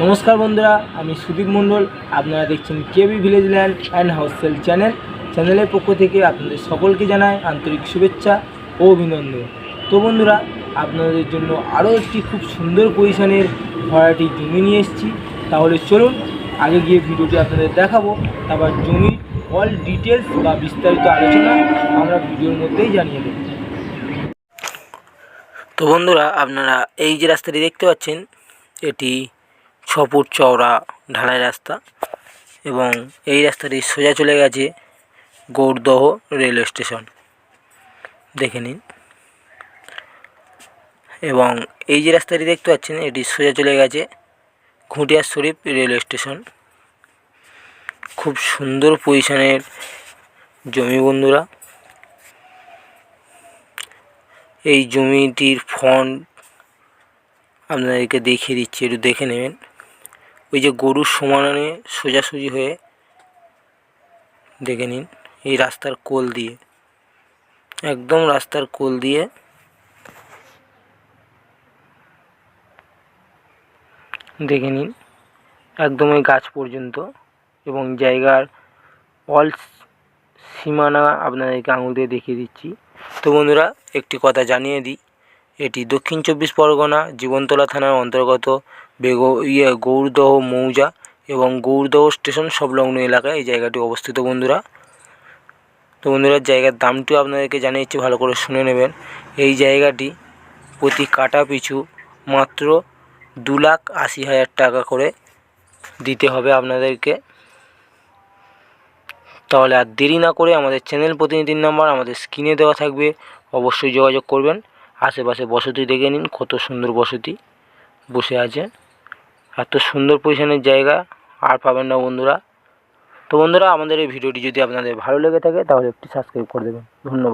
নমস্কার বন্ধুরা, আমি সুদীপ মণ্ডল। আপনারা দেখছেন KB village land and houses channel. চ্যানেলের পক্ষ থেকে আপনাদের সকলকে জানাই আন্তরিক শুভেচ্ছা ও অভিনন্দন। তো বন্ধুরা, আপনাদের জন্য আরও একটি খুব সুন্দর পজিশনের ভরাটি জমি নিয়ে এসেছি। তাহলে চলুন, আগে গিয়ে ভিডিওটি আপনাদের দেখাবো। তারপর জমির অল ডিটেলস বা বিস্তারিত আলোচনা আমরা ভিডিওর মধ্যেই জানিয়ে দেবো। তো বন্ধুরা, আপনারা এই যে রাস্তাটি দেখতে পাচ্ছেন, এটি ছ ফুট চওড়া ঢালাই রাস্তা এবং এই রাস্তাটি সোজা চলে গেছে গৌরদহ রেলওয়ে স্টেশন। দেখে নিন। এবং এই যে রাস্তাটি দেখতে পাচ্ছেন, এটি সোজা চলে গেছে ঘুটিয়া শরীফ রেলওয়ে স্টেশন। খুব সুন্দর পজিশনের জমি বন্ধুরা। এই জমিটির ফন্ট আপনাদেরকে দেখিয়ে দিচ্ছি, একটু দেখে নেবেন। ওই যে গরুর সমানে সোজাসুজি হয়ে দেখে নিন, এই রাস্তার কোল দিয়ে, একদম রাস্তার কোল দিয়ে দেখে নিন, একদম ওই গাছ পর্যন্ত এবং জায়গার অল সীমানা আপনাদেরকে আঙুল দিয়ে দেখিয়ে দিচ্ছি। তো বন্ধুরা, একটি কথা জানিয়ে দিই এটি দক্ষিণ চব্বিশ পরগনা, জীবনতলা থানার অন্তর্গত বেগো ইয়ে গৌরদহ মৌজা এবং গৌরদহ স্টেশন সংলগ্ন এলাকায় এই জায়গাটি অবস্থিত বন্ধুরা। তো বন্ধুরা, জায়গার দামটিও আপনাদেরকে জানিয়ে দিচ্ছি, ভালো করে শুনে নেবেন। এই জায়গাটি প্রতি কাটা পিছু মাত্র দু লাখ আশি হাজার টাকা করে দিতে হবে আপনাদেরকে। তাহলে আর দেরি না করে আমাদের চ্যানেল প্রতিনিধির নাম্বার আমাদের স্ক্রিনে দেওয়া থাকবে, অবশ্যই যোগাযোগ করবেন। আশেপাশে বসতি দেখে নিন, কত সুন্দর বসতি বসে আছে। এত সুন্দর পজিশনের জায়গা, আর পাবেন না বন্ধুরা। তো বন্ধুরা, আমাদের এই ভিডিওটি যদি আপনাদের ভালো লেগে থাকে, তাহলে একটি সাবস্ক্রাইব করে দেবেন। ধন্যবাদ।